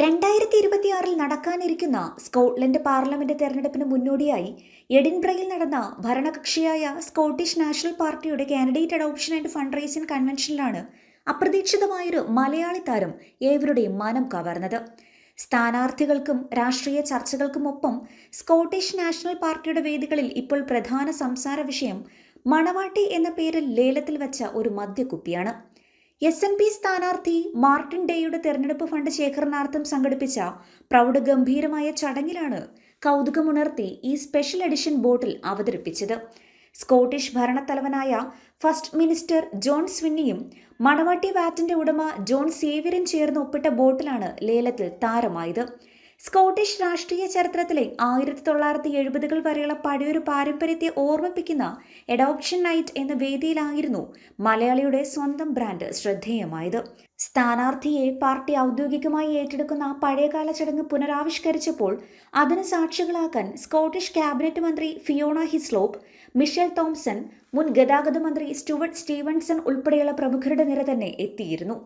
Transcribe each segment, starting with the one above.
രണ്ടായിരത്തി ഇരുപത്തിയാറിൽ നടക്കാനിരിക്കുന്ന സ്കോട്ട്ലൻഡ് പാർലമെന്റ് തെരഞ്ഞെടുപ്പിന് മുന്നോടിയായി എഡിൻബ്രയിൽ നടന്ന ഭരണകക്ഷിയായ സ്കോട്ടിഷ് നാഷണൽ പാർട്ടിയുടെ candidate adoption and fund raising കൺവെൻഷനിലാണ് അപ്രതീക്ഷിതമായൊരു മലയാളി താരം ഏവരുടെയും മനം കവർന്നത്. സ്ഥാനാർത്ഥികൾക്കും രാഷ്ട്രീയ ചർച്ചകൾക്കുമൊപ്പം സ്കോട്ടിഷ് നാഷണൽ പാർട്ടിയുടെ വേദികളിൽ ഇപ്പോൾ പ്രധാന സംസാര വിഷയം മണവാട്ടി എന്ന പേരിൽ ലേലത്തിൽ വെച്ച ഒരു മദ്യക്കുപ്പിയാണ്. എസ് എൻ പി സ്ഥാനാർത്ഥി മാർട്ടിൻ ഡേയുടെ തെരഞ്ഞെടുപ്പ് ഫണ്ട് ശേഖരണാർത്ഥം സംഘടിപ്പിച്ച പ്രൗഢഗംഭീരമായ ചടങ്ങിലാണ് കൗതുകമുണർത്തി ഈ സ്പെഷ്യൽ എഡിഷൻ ബോട്ടിൽ അവതരിപ്പിച്ചത്. സ്കോട്ടിഷ് ഭരണത്തലവനായ ഫസ്റ്റ് മിനിസ്റ്റർ ജോൺ സ്വിന്നിയും മണവാട്ടി വാറ്റിന്റെ ഉടമ ജോൺ സേവ്യറും ചേർന്ന് ഒപ്പിട്ട ബോട്ടിലാണ് ലേലത്തിൽ താരമായത്. സ്കോട്ടിഷ് രാഷ്ട്രീയ ചരിത്രത്തിലെ ആയിരത്തി തൊള്ളായിരത്തി എഴുപതുകൾ വരെയുള്ള പഴയൊരു പാരമ്പര്യത്തെ ഓർമ്മിപ്പിക്കുന്ന എഡോപ്ഷൻ നൈറ്റ് എന്ന വേദിയിലായിരുന്നു മലയാളിയുടെ സ്വന്തം ബ്രാൻഡ് ശ്രദ്ധേയമായത്. സ്ഥാനാർത്ഥിയെ പാർട്ടി ഔദ്യോഗികമായി ഏറ്റെടുക്കുന്ന പഴയകാല ചടങ്ങ് പുനരാവിഷ്കരിച്ചപ്പോൾ അതിന് സാക്ഷികളാക്കാൻ സ്കോട്ടിഷ് ക്യാബിനറ്റ് മന്ത്രി ഫിയോണ ഹിസ്ലോപ്പ് മിഷേൽ തോംസൺ മുൻ ഗതാഗത മന്ത്രി സ്റ്റുവർട്ട് സ്റ്റീവൻസൺ ഉൾപ്പെടെയുള്ള പ്രമുഖരുടെ നിര തന്നെ എത്തിയിരുന്നു.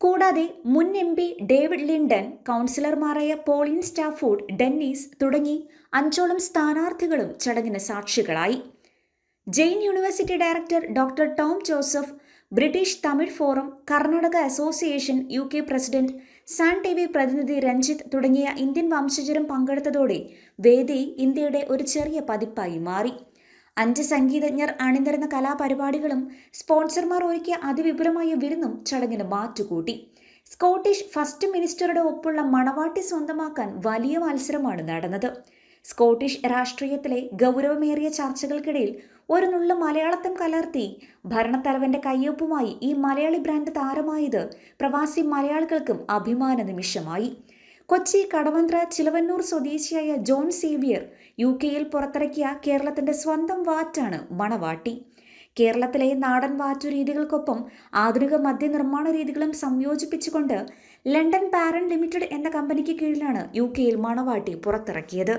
കൂടാതെ മുൻ എം പി ഡേവിഡ് ലിൻഡൻ കൗൺസിലർമാരായ പോളിൻ സ്റ്റാഫോർഡ് ഡെന്നീസ് തുടങ്ങി അഞ്ചോളം സ്ഥാനാർത്ഥികളും ചടങ്ങിന് സാക്ഷികളായി. Jain university director doctor Tom Joseph British Tamil forum Karnataka association U K president Sun T V പ്രതിനിധി രഞ്ജിത്ത് തുടങ്ങിയ ഇന്ത്യൻ വംശജരും പങ്കെടുത്തതോടെ വേദി ഇന്ത്യയുടെ ഒരു ചെറിയ പതിപ്പായി മാറി. അഞ്ച് സംഗീതജ്ഞർ അണിനിരന്ന കലാപരിപാടികളും സ്പോൺസർമാർ ഒരുക്കിയ അതിവിപുലമായ വിരുന്നും ചടങ്ങിന് മാറ്റുകൂട്ടി. സ്കോട്ടിഷ് ഫസ്റ്റ് മിനിസ്റ്ററുടെ ഒപ്പുള്ള മണവാട്ടി സ്വന്തമാക്കാൻ വലിയ മത്സരമാണ് നടന്നത്. സ്കോട്ടിഷ് രാഷ്ട്രീയത്തിലെ ഗൗരവമേറിയ ചർച്ചകൾക്കിടയിൽ ഒരു നുള്ള മലയാളത്തം കലർത്തി ഭരണത്തലവന്റെ കയ്യൊപ്പുമായി ഈ മലയാളി ബ്രാൻഡ് താരമായത് പ്രവാസി മലയാളികൾക്കും അഭിമാന നിമിഷമായി കൊച്ചി കടവന്ത്ര ചിലവന്നൂർ സ്വദേശിയായ ജോൺ സേവിയർ യു കെയിൽ പുറത്തിറക്കിയ കേരളത്തിന്റെ സ്വന്തം വാറ്റാണ് മണവാട്ടി കേരളത്തിലെ നാടൻ വാറ്റു രീതികൾക്കൊപ്പം ആധുനിക മദ്യനിർമ്മാണ രീതികളും സംയോജിപ്പിച്ചുകൊണ്ട് ലണ്ടൻ പാരൻ ലിമിറ്റഡ് എന്ന കമ്പനിക്ക് കീഴിലാണ് യു കെയിൽ മണവാട്ടി പുറത്തിറക്കിയത്.